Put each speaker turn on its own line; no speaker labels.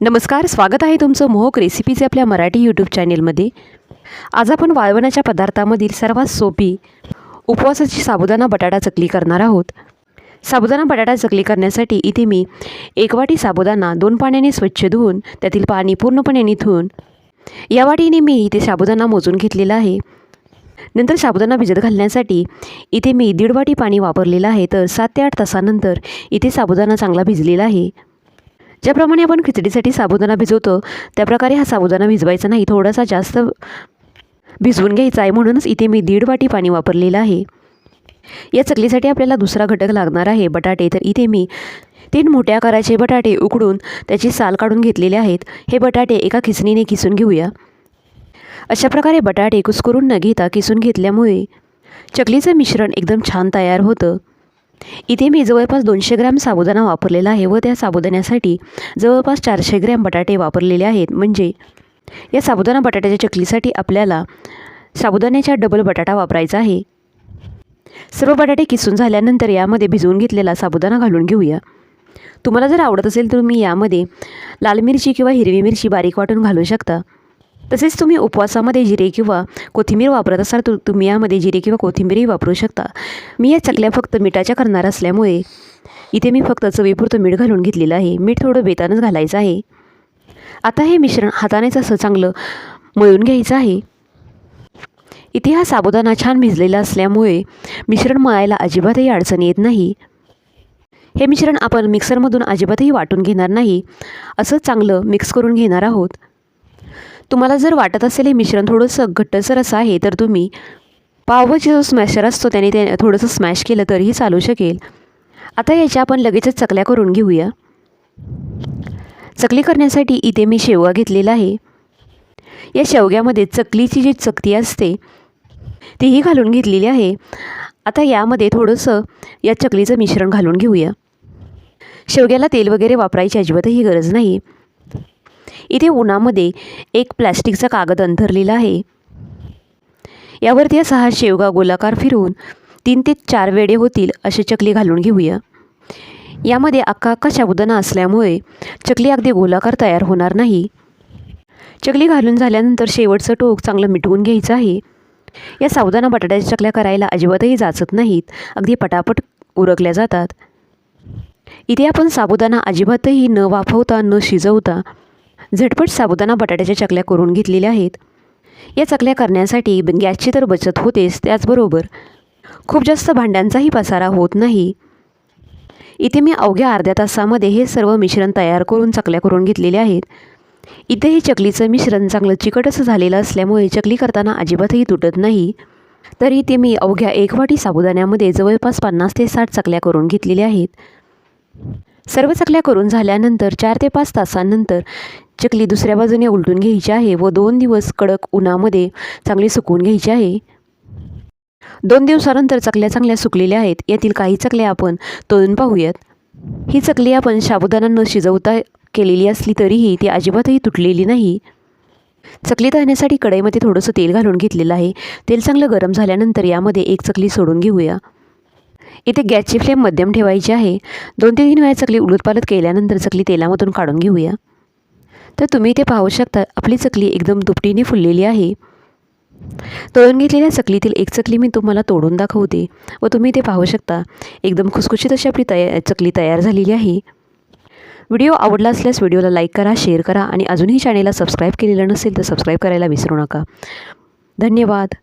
नमस्कार स्वागत आहे तुमचं मोहक रेसिपीचे आपल्या मराठी यूट्यूब चॅनेलमध्ये. आज आपण वाळवणाच्या पदार्थामधील सर्वात सोपी उपवासाची साबुदाणा बटाटा चकली करणार आहोत. साबुदाणा बटाटा चकली करण्यासाठी इथे मी एक वाटी साबुदाणा दोन पाण्याने स्वच्छ धुवून त्यातील पाणी पूर्णपणे निथून या वाटीने मी इथे साबुदाणा मोजून घेतलेला आहे. नंतर साबुदाणा भिजत घालण्यासाठी इथे मी दीड वाटी पाणी वापरलेलं आहे तर सात ते आठ तासानंतर इथे साबुदाणा चांगला भिजलेला आहे. ज्याप्रमाणे आपण खिचडीसाठी साबुदाणा भिजवतो त्याप्रकारे हा साबुदाणा भिजवायचा नाही. थोडासा जास्त भिजवून घ्यायचा आहे. म्हणूनच इथे मी दीड वाटी पाणी वापरलेलं आहे. या चकलीसाठी आपल्याला दुसरा घटक लागणार आहे बटाटे. तर इथे मी तीन मोठ्या आकाराचे बटाटे उकडून त्याची साल काढून घेतलेले आहेत. हे बटाटे एका खिसणीने किसून घेऊया. अशा प्रकारे बटाटे कुस्करून न घेता किसून घेतल्यामुळे चकलीचं मिश्रण एकदम छान तयार होतं. इथे मी जवळपास दोनशे ग्रॅम साबुदाणा वापरलेला आहे व त्या साबुदाण्यासाठी जवळपास चारशे ग्रॅम बटाटे वापरलेले आहेत. म्हणजे या साबुदाणा बटाट्याच्या चकलीसाठी आपल्याला साबुदाण्याच्या डबल बटाटा वापरायचा आहे. सर्व बटाटे किसून झाल्यानंतर यामध्ये भिजवून घेतलेला साबुदाणा घालून घेऊया. तुम्हाला जर आवडत असेल तर तुम्ही यामध्ये लाल मिरची किंवा हिरवी मिरची बारीक वाटून घालू शकता. तसेच तुम्ही उपवासामध्ये जिरे किंवा कोथिंबीर वापरत असाल तर तुम्ही यामध्ये जिरे किंवा कोथिंबीरही वापरू शकता. मी या चकल्या फक्त मिठाच्या करणार असल्यामुळे इथे मी फक्त चवीपुरतं मीठ घालून घेतलेलं आहे. मीठ थोडं बेतानच घालायचं आहे. आता हे मिश्रण हातानेच असं चांगलं मळून घ्यायचं आहे. इथे हा साबुदाणा छान भिजलेला असल्यामुळे मिश्रण मळायला अजिबातही अडचण येत नाही. हे मिश्रण आपण मिक्सरमधून अजिबातही वाटून घेणार नाही. असं चांगलं मिक्स करून घेणार आहोत. तुम्हाला जर वाटत असेल हे मिश्रण थोडंसं घट्टसर असं आहे तर तुम्ही पावभाजी जो स्मॅशर असतो त्याने ते थोडंसं स्मॅश केलं तरीही चालू शकेल. आता याच्या आपण लगेचच चकल्या करून घेऊया. चकली करण्यासाठी इथे मी शेवगा घेतलेला आहे. या शेवग्यामध्ये चकलीची जी चकती असते तीही घालून घेतलेली आहे. आता यामध्ये थोडंसं या चकलीचं मिश्रण घालून घेऊया. शेवग्याला तेल वगैरे वापरायची अजिबातही गरज नाही. इथे उन्हामध्ये एक प्लॅस्टिकचा कागद अंथरलेला आहे. यावरती त्या सहा शेवगा गोलाकार फिरवून तीन ते चार वेडे होतील असे चकली घालून घेऊया. यामध्ये अख्खा अक्का साबुदाणा असल्यामुळे चकली अगदी गोलाकार तयार होणार नाही. चकली घालून झाल्यानंतर शेवटचं टोक चांगलं मिटवून घ्यायचं आहे. या साबुदाणा बटाट्याच्या चकल्या करायला अजिबातही जाचत नाहीत अगदी पटापट उरकल्या जातात. इथे आपण साबुदाणा अजिबातही न वाफवता न शिजवता झटपट साबुदाणा बटाट्याच्या चकल्या करून घेतलेल्या आहेत. या चकल्या करण्यासाठी गॅसची तर बचत होतेच त्याचबरोबर खूप जास्त भांड्यांचाही पसारा होत नाही. इथे मी अवघ्या अर्ध्या तासामध्ये हे सर्व मिश्रण तयार करून चकल्या करून घेतलेल्या आहेत. इथे हे चकलीचं मिश्रण चांगलं चिकटच झालेलं असल्यामुळे चकली करताना अजिबातही तुटत नाही. तरी इथे मी अवघ्या एक वाटी साबुदाण्यामध्ये जवळपास पन्नास ते साठ चकल्या करून घेतलेल्या आहेत. सर्व चकल्या करून झाल्यानंतर चार ते पाच तासांनंतर चकली दुसऱ्या बाजूने उलटून घ्यायची आहे व दोन दिवस कडक उन्हामध्ये चांगली सुकवून घ्यायची आहे. दोन दिवसानंतर चकल्या चांगल्या सुकलेल्या आहेत. यातील काही चकल्या आपण तळून पाहूयात. ही चकली आपण साबुदाणा न शिजवता केलेली असली तरीही ती अजिबातही तुटलेली नाही. चकली तळण्यासाठी कढईमध्ये थोडंसं तेल घालून घेतलेलं आहे. तेल चांगलं गरम झाल्यानंतर यामध्ये एक चकली सोडून घेऊया. इथे गॅसची फ्लेम मध्यम ठेवायची आहे. दोन ते तीन वेळा चकली उलटपालट केल्यानंतर चकली तेलामधून काढून घेऊया. तर तुम्ही इथे पाहू शकता आपली चकली एकदम दुपटीने फुललेली आहे. तळून घेतलेल्या चकलीतील एक चकली मी तुम्हाला तोडून दाखवते व तुम्ही इथे पाहू शकता एकदम खुसखुशीत अशी आपली तया चकली तयार झालेली आहे. व्हिडिओ आवडला असल्यास व्हिडिओला लाईक करा शेअर करा आणि अजूनही चॅनेलला सबस्क्राईब केलेलं नसेल तर सबस्क्राईब करायला विसरू नका. धन्यवाद.